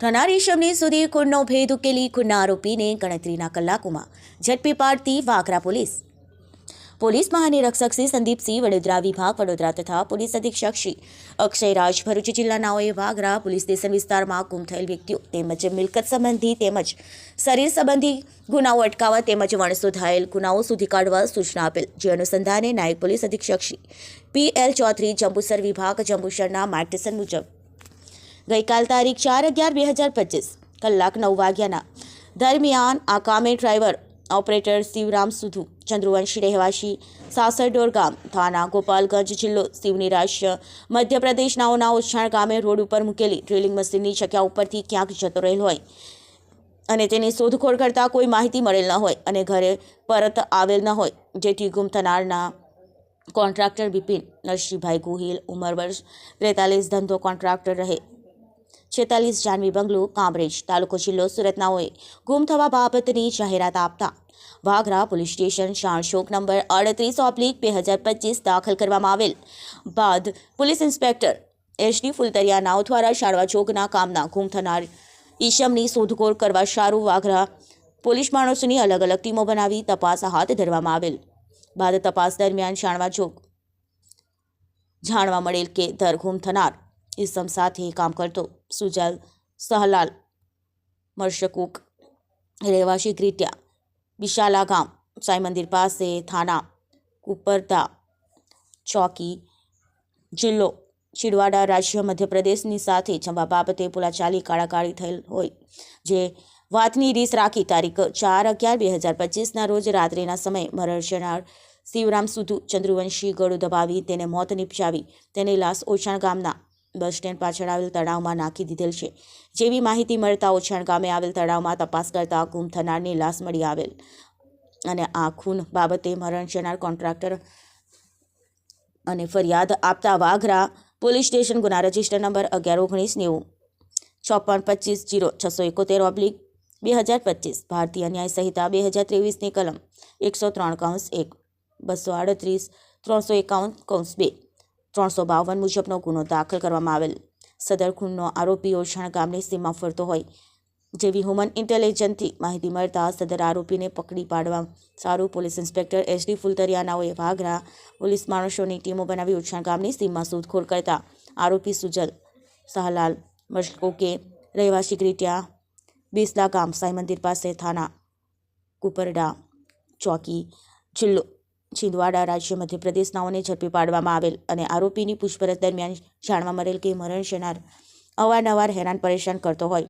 થનાર ઈશમની સુધી ખૂનનો ભેદ ઉકેલી ખૂનના આરોપીને ગણતરીના કલાકોમાં ઝડપી પાડતી વાગરા પોલીસ. પોલીસ મહાનિરીક્ષક શ્રી સંદીપસિંહ વડોદરા વિભાગ, વડોદરા તથા પોલીસ અધિક્ષક શ્રી અક્ષય રાજ ભરૂચ જિલ્લાનાઓએ વાગરા પોલીસ સ્ટેશન વિસ્તારમાં ગુમ થયેલ વ્યક્તિઓ તેમજ મિલકત સંબંધી તેમજ શરીર સંબંધી ગુનાઓ અટકાવવા તેમજ વણસોધાયેલ ગુનાઓ સુધી કાઢવા સૂચના આપેલ. જે અનુસંધાને નાયબ પોલીસ અધિક્ષક શ્રી પી એલ ચૌધરી, જંબુસર વિભાગ, જંબુસરના માર્ગદર્શન મુજબ ગઈકાલ તારીખ ચાર અગિયાર બે હજાર પચીસ, કલાક નવ વાગ્યાના. દરમિયાન આ કામે ડ્રાઈવર, ઓપરેટર શિવરામ સુધુ, ચંદ્રવંશી રહેવાસી સાસરડોર ગામ થાના ગોપાલગંજ જિલ્લો, શિવની શિવનિરાશ્ય મધ્યપ્રદેશના ઓછાણ ગામે રોડ ઉપર મૂકેલી ડ્રિલિંગ મશીનની જગ્યા ઉપરથી ક્યાંક જતો રહેલ હોય અને તેની શોધખોળ કરતાં કોઈ માહિતી મળેલ ન હોય અને ઘરે પરત આવેલ ન હોય. જેથી ગુમ થનારના કોન્ટ્રાક્ટર બિપિન, નરસિંહભાઈ ગોહિલ, ઉંમર વર્ષ ત્રેતાલીસ ધંધો કોન્ટ્રાક્ટર રહે. છેતાલીસ જાનવી બંગલો કામરેજ તાલુકો જિલ્લો સુરતનાઓએ ગુમ થવા બાબતની જાહેરાત આપતા વાઘરા પોલીસ સ્ટેશન શાણશોક નંબર અડત્રીસ ઓબ્લિક બે હજાર પચીસ દાખલ કરવામાં આવેલ. બાદ પોલીસ ઇન્સ્પેક્ટર એચડી ફુલતરિયા નાવ દ્વારા શાળવા ચોકના કામના ગુમ થનાર ઈશમની શોધખોળ કરવા શારું વાઘરા પોલીસ માણસોની અલગ અલગ ટીમો બનાવી તપાસ હાથ ધરવામાં આવેલ. બાદ તપાસ દરમિયાન શાણવા ચોક જાણવા મળેલ કે દર ગુમ થનાર ઈસમ સાથે કામ કરતો. સુજલ સહલાલ, મર્શકુક, રહેવાસી ક્રિટિયા વિશાલા ગામ, સાંઈ મંદિર પાસે થાના કુપરતા, ચોકી, જિલ્લો છિડવાડા રાજ્ય મધ્યપ્રદેશની સાથે જમવા બાબતે બોલાચાલી કાળાકાળી થયેલ હોય. જે વાતની રીસ રાખી તારીખ ચાર અગિયાર બે હજાર પચીસના રોજ રાત્રિના સમયે મરણશનાર શિવરામ સુધુ ચંદ્રવંશી ગળું દબાવી તેને મોત નિપજાવી. તેની લાશ ઓછાણ ગામના બસ સ્ટેન્ડ પાછળ આવેલ તળાવમાં નાખી દીધેલ છે. જેવી માહિતી મળતા ઓછાણ ગામે આવેલ તળાવમાં તપાસ કરતા ગુમ થનારની લાશ મળી આવેલ. અને આ ખૂન બાબતે મરણ જનાર કોન્ટ્રાક્ટર અને ફરિયાદ આપતા વાઘરા પોલીસ સ્ટેશન ગુના રજિસ્ટર નંબર અગિયાર ઓગણીસ નેવું ચોપન પચીસ જીરો છસો એકોતેર ઓબ્લિક બે હજાર પચીસ ભારતીય ન્યાય સંહિતા બે હજાર ત્રેવીસની કલમ એકસો ત્રણ કૌંસ એક, બસો આડત્રીસ, ત્રણસો એકાવન કૌંસ બે. ત્રણસો બાવન મુજબનો ગુનો દાખલ કરવામાં આવેલ. સદર ખૂનનો આરોપી ઓછાણ ગામની સીમા ફરતો હોય. જેવી હ્યુમન ઇન્ટેલિજન્સથી માહિતી મળતા સદર આરોપીને પકડી પાડવા સારું પોલીસ ઇન્સ્પેક્ટર એચડી ફુલતરિયાનાઓએ વાઘરા પોલીસ માણસોની ટીમો બનાવી ઓછાણ ગામની સીમમાં શોધખોળ કરતા આરોપી સુજલ શાહલાલ મશકોકે રહેવાસી ગ્રીટિયા, બીસલા ગામ સાંઈ મંદિર પાસે થાના, કુપરડા ચોકી, જિલ્લો છિંદવાડા રાજ્ય મધ્યપ્રદેશનાઓને ઝડપી પાડવામાં આવેલ અને આરોપીની પૂછપરછ દરમિયાન જાણવા મળેલ કે મરણ જનાર અવારનવાર હેરાન પરેશાન કરતો હોય.